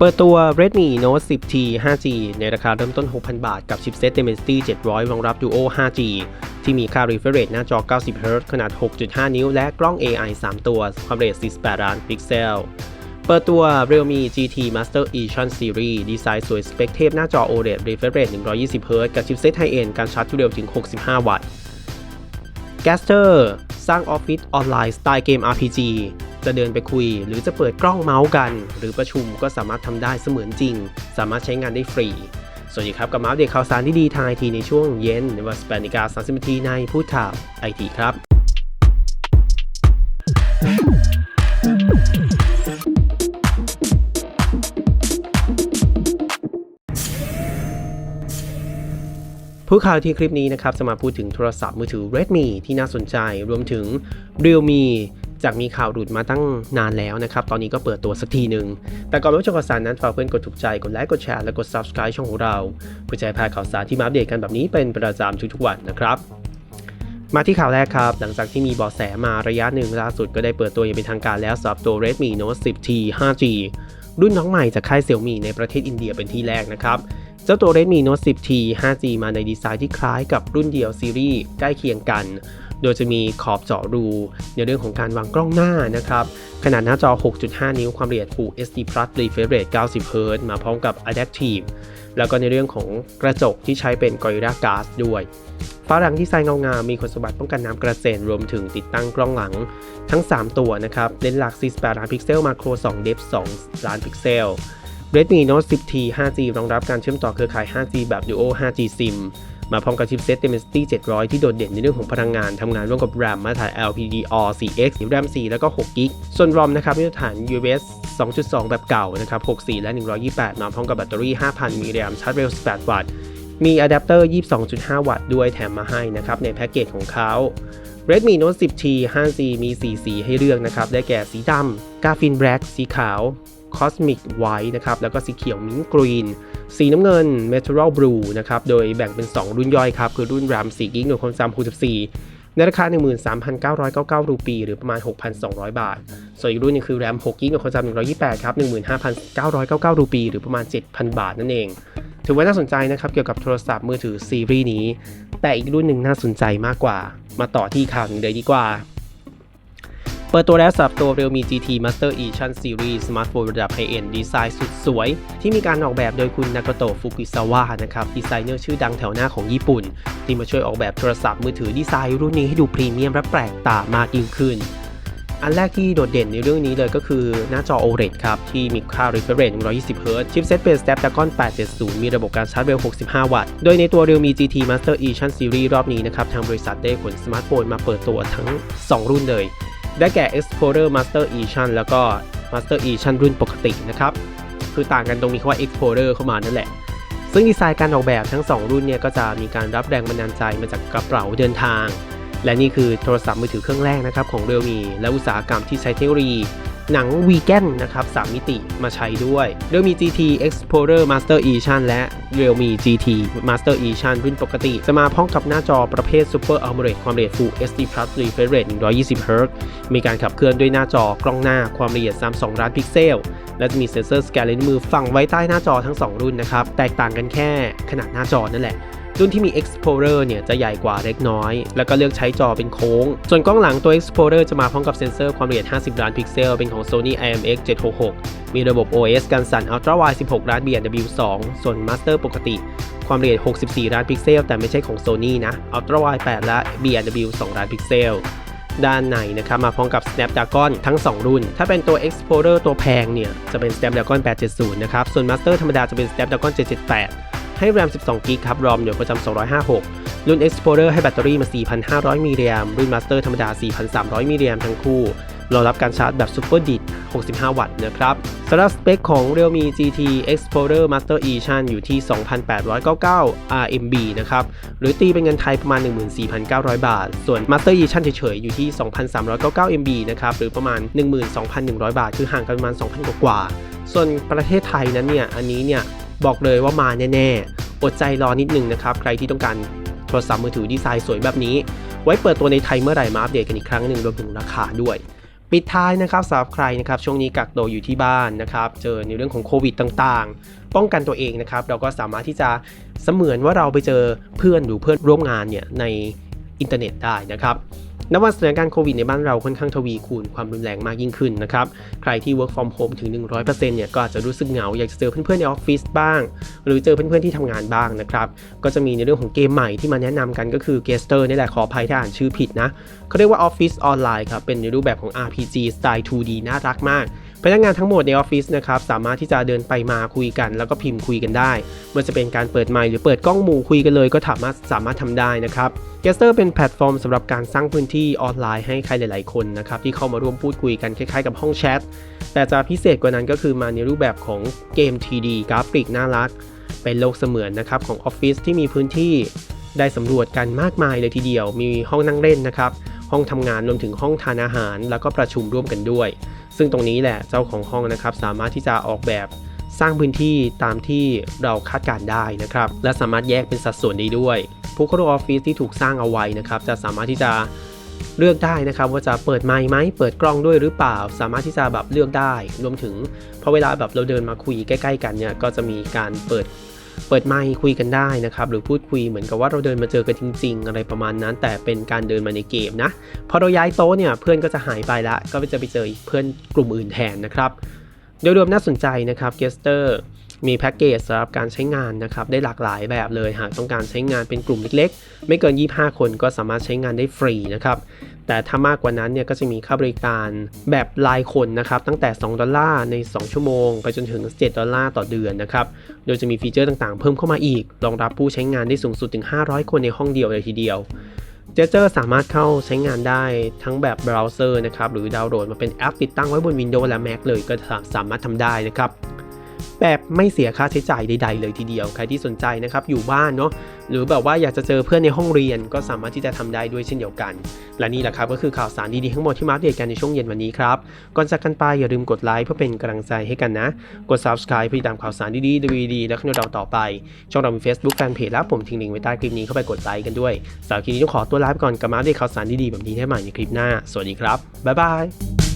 เปิดตัว Redmi Note 10T 5G ในราคาเริ่มต้น 6,000 บาท กับชิปเซ็ต Dimensity 700 รองรับ Duo 5G ที่มีค่า refresh rate หน้าจอ 90Hz ขนาด 6.5 นิ้ว และกล้อง AI 3 ตัว ความเร็ว 48 ล้านพิกเซล เปิดตัว Realme GT Master Edition Series ดีไซน์สวยสเปคเทพหน้าจอ OLED refresh rate 120Hz กับชิปเซ็ต High End การชาร์จที่เร็วถึง 65 วัตต์ g a s t e r สร้างออฟฟิศออนไลน์สไตล์เกม RPG จะเดินไปคุย หรือจะเปิดกล้องเมาส์กัน หรือประชุมก็สามารถทำได้เสมือนจริง สามารถใช้งานได้ฟรี สวัสดีครับกับมาอัปเดตข่าวสารที่ดีทางไอทีในช่วงเย็นในวันสเปนิกา30นาทีในพูดข่าวไอทีครับผู้ข่าวที่คลิปนี้นะครับจะมาพูดถึงโทรศัพท์มือถือ Redmi ที่น่าสนใจ รวมถึง Realme จากมีข่าวหลุดมาตั้งนานแล้วนะครับ ตอนนี้ก็เปิดตัวสักทีหนึ่ง แต่ก่อนรับชมข่าวสารนั้นฝากเพื่อนกดถูกใจ กดไลค์ กดแชร์ และกด Subscribe ช่องของเรา เพื่อจะพาข่าวสารที่มาอัปเดตกันแบบนี้เป็นประจำทุกๆวันนะครับ มาที่ข่าวแรกครับ หลังจากที่มีเบาะแสมาระยะหนึ่งล่าสุดก็ได้เปิดตัวอย่างเป็นทางการแล้วสำหรับตัว Redmi Note 10T 5G รุ่นน้องใหม่จากค่ายเซี่ยมีในประเทศอินเดียเป็นที่แรกนะครับเจ้าตัว Redmi Note 10T 5G มาในดีไซน์ที่คล้ายกับรุ่นเดียวซีรีส์ใกล้เคียงกัน โดยจะมีขอบเจาะรู ในเรื่องของการวางกล้องหน้านะครับ ขนาดหน้าจอ 6.5 นิ้วความละเอียด Full HD Plus refresh rate 90 Hz มาพร้อมกับ Adaptive แล้วก็ในเรื่องของกระจกที่ใช้เป็น Gorilla Glass ด้วยฝาหลังที่ไซน์เงางามมีคุณสมบัติป้องกันน้ำกระเซ็นรวมถึงติดตั้งกล้องหลังทั้ง 3 ตัวนะครับเลนส์หลัก 48 ล้านพิกเซลมาโคร2 depth 2ล้านพิกเซล Redmi Note 10T 5G รองรับการเชื่อมต่อเครือข่าย 5G แบบ Duo 5G SIM มาพร้อมกับชิปเซต Dimensity 700 ที่โดดเด่นในเรื่องของพลังงานทำงานร่วมกับ RAM มาตรฐาน LPDDR4X RAM 4 แล้วก็6 g b ส่วน ROM นะครับมาตรฐาน US 2.2 แบบเก่านะครับ64 และ 128 มาพร้อมกับแบตเตอรี่ 5,000มิลลิแอมชาร์จเร็ว 18 วัตต์ มีอะแดปเตอร์ 22.5 วัตต์ด้วยแถมมาให้นะครับในแพ็กเกจของเขา Redmi Note 10T 5G มี 4 สีให้เลือกนะครับ ได้แก่สีดำ Graphene Black สีขาว Cosmic White นะครับ แล้วก็สีเขียว Mint Green สีน้ำเงิน Metal Blue นะครับ โดยแบ่งเป็น 2 รุ่นย่อยครับ คือรุ่น RAM 4 g b หน่วยความจำ64ในราคา 13,999 รูปี หรือประมาณ 6,200 บาท ส่วนอีกรุ่นนึงคือ RAM 6 g b หน่วยความจำ128 ครับ 15,999 รูปี หรือประมาณ 7,000 บาทนั่นเอง ถือว่าน่าสนใจนะครับเกี่ยวกับโทรศัพท์มือถือซีรีส์นี้ แต่อีกรุ่นหนึ่งน่าสนใจมากกว่า มาต่อที่ข่าวหนึ่งเลยดีกว่า เปิดตัวแล้วสำหรับตัว Realme GT Master Edition Series สมาร์ทโฟนระดับไฮเอ็นดีไซน์สุดสวย ที่มีการออกแบบโดยคุณนากาโตะฟุกุซาวะนะครับดีไซเนอร์ชื่อดังแถวหน้าของญี่ปุ่น ที่มาช่วยออกแบบโทรศัพท์มือถือดีไซน์รุ่นนี้ให้ดูพรีเมียมและแปลกตามากยิ่งขึ้น อันแรกที่โดดเด่นในเรื่องนี้เลยก็คือหน้าจอ OLED ครับ ที่มีค่า refresh rate 120 Hz ชิปเซ็ตเป็น Snapdragon 870 มีระบบการชาร์จเร็ว 65 วัตต์ โดยในตัว Realme GT Master Edition Series รอบนี้นะครับ ทางบริษัทได้ขนสมาร์ทโฟนมาเปิดตัวทั้ง 2 รุ่นเลย ได้แก่ Explorer Master Edition แล้วก็ Master Edition รุ่นปกตินะครับ คือต่างกันตรงมีคำว่า Explorer เข้ามานั่นแหละซึ่งดีไซน์การออกแบบทั้ง 2 รุ่นเนี่ยก็จะมีการรับแรงบันดาลใจมาจากกระเป๋าเดินทาง และนี่คือโทรศัพท์มือถือเครื่องแรกนะครับของ Realme และอุตสาหกรรมที่ใช้เทคโนโลยีหนังวีแกนนะครับ 3 มิติมาใช้ด้วย Realme GT Explorer Master Edition และ Realme GT Master Edition รุ่นปกติ จะมาพร้อมกับหน้าจอประเภท Super AMOLED ความละเอียด Full HD Plus refresh rate 120 Hz มีการขับเคลื่อนด้วยหน้าจอกล้องหน้าความละเอียด 32 ล้านพิกเซล และจะมีเซ็นเซอร์สแกนลายนิ้วมือฝังไว้ใต้หน้าจอทั้ง 2 รุ่นนะครับ แตกต่างกันแค่ขนาดหน้าจอนั่นแหละ รุ่นที่มี Explorer เนี่ยจะใหญ่กว่าเล็กน้อย แล้วก็เลือกใช้จอเป็นโค้ง ส่วนกล้องหลังตัว Explorer จะมาพร้อมกับเซ็นเซอร์ความละเอียด 50 ล้านพิกเซล เป็นของ Sony IMX 766 มีระบบ OS กันสั่น Ultra Wide 16 ล้าน B&W2 ส่วน Master ปกติ ความละเอียด 64 ล้านพิกเซล แต่ไม่ใช่ของ Sony นะ Ultra Wide 8และ BNW 2ล้านพิกเซลด้านในนะครับมาพร้อมกับ Snapdragon ทั้ง 2 รุ่น ถ้าเป็นตัว Explorer ตัวแพงเนี่ย จะเป็น Snapdragon 870 นะครับ ส่วน Master ธรรมดาจะเป็น Snapdragon 778 ให้ RAM 12 g b ครับ ROM เดี๋ยวประจำ256 รุ่น Explorer ให้แบตเตอรี่มา 4,500 มิลลิแอมรุ่น Master ธรรมดา 4,300 มิลลิแอมทั้งคู่รองรับการชาร์จแบบ Super DID 65 วัตต์นะครับสำหรับสเปคของ Realme GT Explorer Master Edition อยู่ที่ 2,899 RMB นะครับ หรือตีเป็นเงินไทยประมาณ 14,900 บาท ส่วน Master Edition เฉยๆ อยู่ที่ 2,399 MB นะครับ หรือประมาณ 12,100 บาท คือห่างกันประมาณ 2,000 กว่าๆส่วนประเทศไทยนั้นเนี่ย อันนี้เนี่ย บอกเลยว่ามาแน่ๆ อดใจรอนิดนึงนะครับ ใครที่ต้องการโทรศัพท์มือถือดีไซน์สวยแบบนี้ ไว้เปิดตัวในไทยเมื่อไหร่มาอัปเดตกันอีกครั้งหนึ่งรวมถึงราคาด้วย ปิดท้ายนะครับสำหรับใครนะครับช่วงนี้กักตัวอยู่ที่บ้านนะครับเจอในเรื่องของโควิดต่างๆ ป้องกันตัวเองนะครับเราก็สามารถที่จะเสมือนว่าเราไปเจอเพื่อนหรือเพื่อนร่วมงานเนี่ยในอินเทอร์เน็ตได้นะครับ นับว่าสถานการณ์โควิดในบ้านเราค่อนข้างทวีคูณความรุนแรงมากยิ่งขึ้นนะครับ ใครที่ work from home ถึง 100%เนี่ยก็อาจจะรู้สึกเหงา อยากจะเจอเพื่อนๆในออฟฟิศบ้าง หรือเจอเพื่อนๆที่ทำงานบ้างนะครับ ก็จะมีในเรื่องของเกมใหม่ที่มาแนะนำกันก็คือเกสเตอร์นี่แหละขออภัยถ้าอ่านชื่อผิดนะเขาเรียกว่า Office Online ครับเป็นในรูปแบบของ RPG สไตล์ 2D น่ารักมาก พนักงานทั้งหมดในออฟฟิศนะครับสามารถที่จะเดินไปมาคุยกัน แล้วก็พิมพ์คุยกันได้มันจะเป็นการเปิดไมค์หรือเปิดกล้องหมู่คุยกันเลยก็สามารถสามารถทำได้นะครับ g e s t e r เป็นแพลตฟอร์มสำหรับการสร้างพื้นที่ออนไลน์ให้ใครหลาย ๆ คนนะครับที่เข้ามาร่วมพูดคุยกันคล้าย ๆ กับห้องแชทแต่จะพิเศษกว่านั้นก็คือมาในรูปแบบของเกม 3D กราฟิกน่ารัก เป็นโลกเสมือนนะครับของออฟฟิศที่มีพื้นที่ได้สำรวจกันมากมายเลยทีเดียว มีห้องนั่งเล่นนะครับ ห้องทำงานรวมถึงห้องทานอาหาร แล้วก็ประชุมร่วมกันด้วย ซึ่งตรงนี้แหละเจ้าของห้องนะครับสามารถที่จะออกแบบสร้างพื้นที่ตามที่เราคาดการได้นะครับ และสามารถแยกเป็นสัดส่วนได้ด้วยผู้เข้าร่วมออฟฟิศที่ถูกสร้างเอาไว้นะครับจะสามารถที่จะเลือกได้นะครับว่าจะเปิดไมค์ไหมเปิดกล้องด้วยหรือเปล่า สามารถที่จะแบบเลือกได้ รวมถึงพอเวลาแบบเราเดินมาคุยใกล้ ๆ กันเนี่ยก็จะมีการเปิด เปิดไมค์คุยกันได้นะครับ หรือพูดคุยเหมือนกับว่าเราเดินมาเจอกันจริง ๆ อะไรประมาณนั้น แต่เป็นการเดินมาในเกมนะพอเราย้ายโต๊ะเนี่ยเพื่อนก็จะหายไปละก็จะไปเจออีกเพื่อนกลุ่มอื่นแทนนะครับโดยรวมน่าสนใจนะครับเกสเตอร์มีแพ็กเกจสำหรับการใช้งานนะครับ ได้หลากหลายแบบเลย หากต้องการใช้งานเป็นกลุ่มเล็กๆ ไม่เกิน 25 คนก็สามารถใช้งานได้ฟรีนะครับ แต่ถ้ามากกว่านั้นเนี่ยก็จะมีค่าบริการแบบรายคนนะครับตั้งแต่ 2 ดอลลาร์ใน 2 ชั่วโมง ไปจนถึง 7 ดอลลาร์ต่อเดือนนะครับ โดยจะมีฟีเจอร์ต่างๆ เพิ่มเข้ามาอีก รองรับผู้ใช้งานได้สูงสุดถึง 500 คนในห้องเดียวเลยทีเดียวเจเจอร์สามารถเข้าใช้งานได้ทั้งแบบเบราว์เซอร์นะครับหรือดาวน์โหลดมาเป็นแอปติดตั้งไว้บน Windows และ Mac เลยก็สามารถทำได้นะครับ แบบไม่เสียค่าใช้จ่ายใด ๆ เลยทีเดียว ใครที่สนใจนะครับอยู่บ้านเนาะหรือแบบว่าอยากจะเจอเพื่อนในห้องเรียนก็สามารถที่จะทำได้ด้วยเช่นเดียวกัน และนี่แหละครับก็คือข่าวสารดีๆทั้งหมดที่มาอัปเดตกันในช่วงเย็นวันนี้ครับ ก่อนจากกันไปอย่าลืมกดไลค์เพื่อเป็นกำลังใจให้กันนะ กด subscribe เพื่อติดตามข่าวสารดีๆดีๆและข้อมูลเราต่อไป ช่องเรามี Facebook Fanpage แล้วผมทิ้งลิงก์ไว้ใต้คลิปนี้เข้าไปกดไลค์กันด้วยสำหรับคลิปนี้ต้องขอตัวลาไปก่อนกับมาอัปเดตข่าวสารดีๆแบบนี้ได้ใหม่ในคลิปหน้า สวัสดีครับบ๊ายบาย